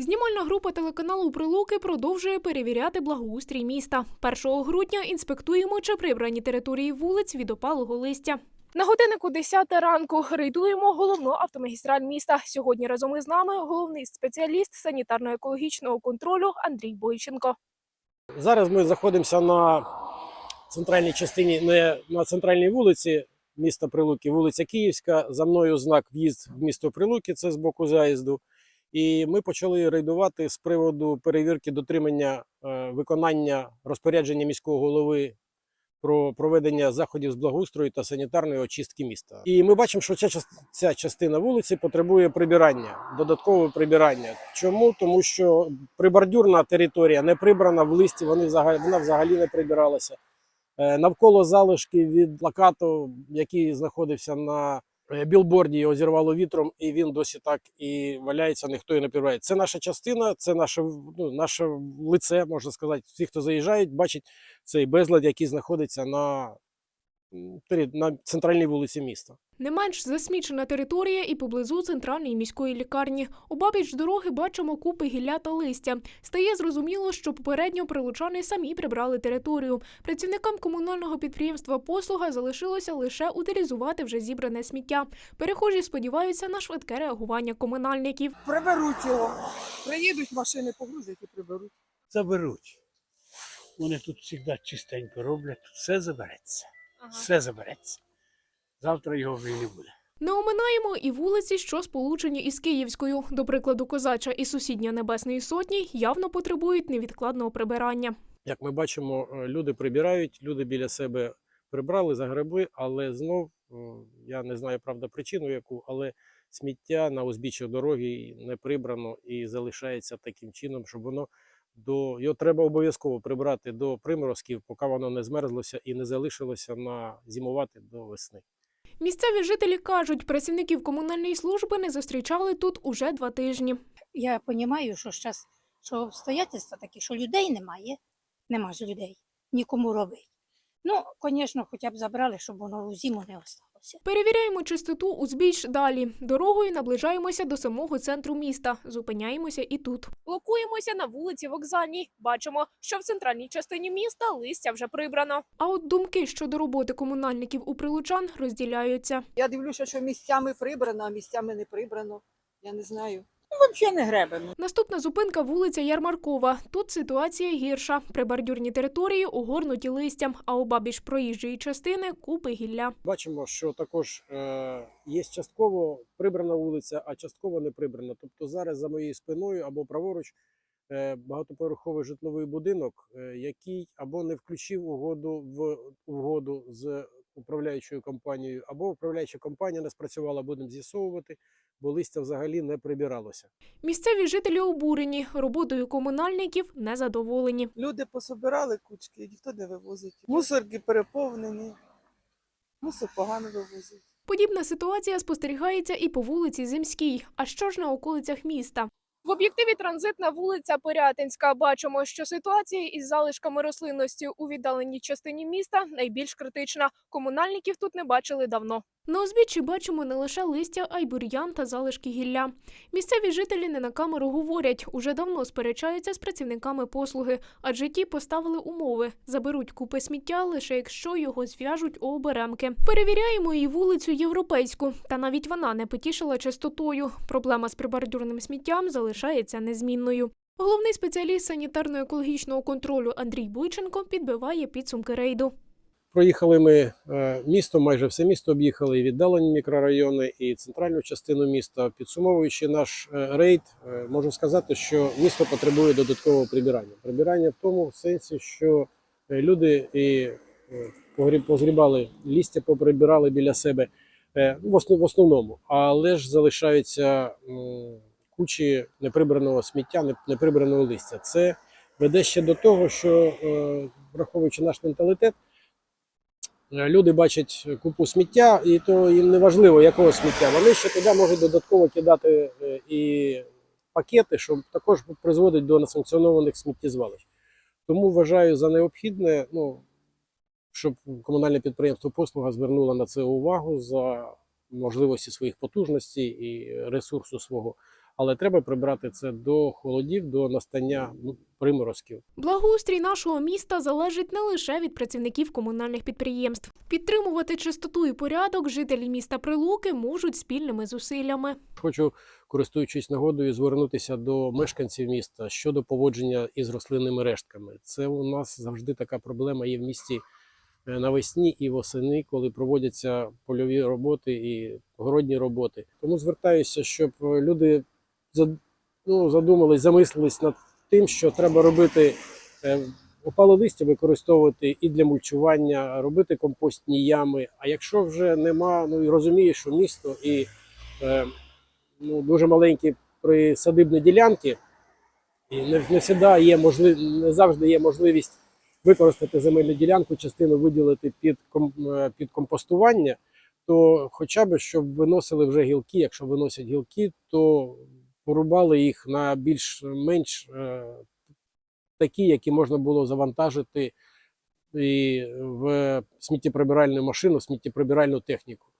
Знімальна група телеканалу Прилуки продовжує перевіряти благоустрій міста. 1 грудня інспектуємо, чи прибрані території вулиць від опалого листя. На годиннику 10 ранку рейдуємо головну автомагістраль міста. Сьогодні разом із нами головний спеціаліст санітарно-екологічного контролю Андрій Бойченко. Зараз ми знаходимося на центральній частині, не на центральній вулиці міста Прилуки, вулиця Київська. За мною знак в'їзд в місто Прилуки, це з боку заїзду. І ми почали рейдувати з приводу перевірки дотримання е, виконання розпорядження міського голови про проведення заходів з благоустрою та санітарної очистки міста. І ми бачимо, що ця, ця частина вулиці потребує прибирання, додаткового прибирання. Чому? Тому що прибордюрна територія не прибрана в листі, вони взагалі, вона взагалі не прибиралася. Е, Навколо залишки від плакату, який знаходився на білборді, його зірвало вітром, і він досі так і валяється, ніхто і не прибирає. Це наша частина, це наше, ну, наше лице, можна сказати. Всі, хто заїжджають, бачать цей безлад, який знаходиться на, на центральній вулиці міста. Не менш засмічена територія і поблизу центральної міської лікарні. Обабіч дороги бачимо купи гілля та листя. Стає зрозуміло, що попередньо прилучани самі прибрали територію. Працівникам комунального підприємства послуга залишилося лише утилізувати вже зібране сміття. Перехожі сподіваються на швидке реагування комунальників. Приберуть його. Приїдуть машини, погрузять і приберуть. заберуть. Вони тут завжди чистенько роблять, тут все забереться. Все забереться. Завтра його вже не буде. Не оминаємо і вулиці, що сполучені із Київською. До прикладу, Козача і сусідня Небесної Сотні явно потребують невідкладного прибирання. Як ми бачимо, е, люди прибирають, люди біля себе прибрали, загребли, але знов е, я не знаю правда причину яку, але сміття на узбіччя дороги не прибрано і залишається таким чином, щоб воно до його треба обов'язково прибрати до приморозків, поки воно не змерзлося і не залишилося на зимувати до весни. Місцеві жителі кажуть, працівників комунальної служби не зустрічали тут уже два тижні. я розумію, що зараз що обстоятельства такі, що людей немає, нема ж людей, нікому робити. Ну, звісно, хоча б забрали, щоб воно у зиму не осталося. Перевіряємо чистоту узбіч далі. Дорогою наближаємося до самого центру міста. Зупиняємося і тут. Блокуємося на вулиці Вокзальній. Бачимо, що в центральній частині міста листя вже прибрано. А от думки щодо роботи комунальників у прилучан розділяються. Я дивлюся, що місцями прибрано, а місцями не прибрано. Я не знаю. Взагалі не гребено. Наступна зупинка вулиця Ярмаркова. Тут ситуація гірша. Прибордюрні території огорнуті листям, а обабіч проїжджої частини купи гілля. Бачимо, що також е, є частково прибрана вулиця, а частково не прибрана. Тобто зараз за моєю спиною або праворуч е, багатоповерховий житловий будинок, е, який або не включив угоду в угоду з управляючою компанією, або управляюча компанія не спрацювала, будемо з'ясовувати, бо листя взагалі не прибиралося. Місцеві жителі обурені роботою комунальників незадоволені. Люди пособирали кучки, ніхто не вивозить. Мусорки переповнені. Мусор погано вивозять. Подібна ситуація спостерігається і по вулиці Земській. А що ж на околицях міста? В об'єктиві транзитна вулиця Порятинська. Бачимо, що ситуація із залишками рослинності у віддаленій частині міста найбільш критична. Комунальників тут не бачили давно. На узбіччі бачимо не лише листя, а й бур'ян та залишки гілля. Місцеві жителі не на камеру говорять, уже давно сперечаються з працівниками послуги, адже ті поставили умови: заберуть купи сміття лише якщо його зв'яжуть у оберемки. Перевіряємо і вулицю Європейську, та навіть вона не потішила чистотою. Проблема з прибордюрним сміттям залишається незмінною. Головний спеціаліст санітарно-екологічного контролю Андрій Бойченко підбиває підсумки рейду. Проїхали ми е, місто, майже все місто об'їхали, і віддалені мікрорайони, і центральну частину міста. Підсумовуючи наш е, рейд, е, можу сказати, що місто потребує додаткового прибирання. Прибирання в тому сенсі, що люди і позгрібали лістя, поприбирали біля себе в основ- в основному, але ж залишаються кучі неприбраного сміття, неприбраного листя. Це веде ще до того, що враховуючи наш менталітет. Е, Люди бачать купу сміття, і то їм не важливо, якого сміття. Вони ще туди можуть додатково кидати е, і пакети, що також призводить до несанкціонованих сміттєзвалищ. Тому вважаю за необхідне, ну, щоб комунальне підприємство послуга звернуло на це увагу за можливості своїх потужностей і ресурсу свого. але треба прибрати це до холодів, до настання ну, приморозків. Благоустрій нашого міста залежить не лише від працівників комунальних підприємств. Підтримувати чистоту і порядок жителі міста Прилуки можуть спільними зусиллями. Хочу, користуючись нагодою, звернутися до мешканців міста щодо поводження із рослинними рештками. Це у нас завжди така проблема є в місті е, навесні і восени, коли проводяться польові роботи і городні роботи. Тому звертаюся, щоб е, люди ну, задумались, замислились над тим, що треба робити. е, Опале листя використовувати і для мульчування, робити компостні ями. А якщо вже нема, ну і розумієш, що місто і е, ну, дуже маленькі присадибні ділянки, і не, не, всегда є можлив, не завжди є можливість використати земельну ділянку, частину виділити під, е, під компостування, то хоча б щоб виносили вже гілки, якщо виносять гілки, то порубали їх на більш-менш е, такі, які можна було завантажити і в сміттєприбиральну машину, в сміттєприбиральну техніку.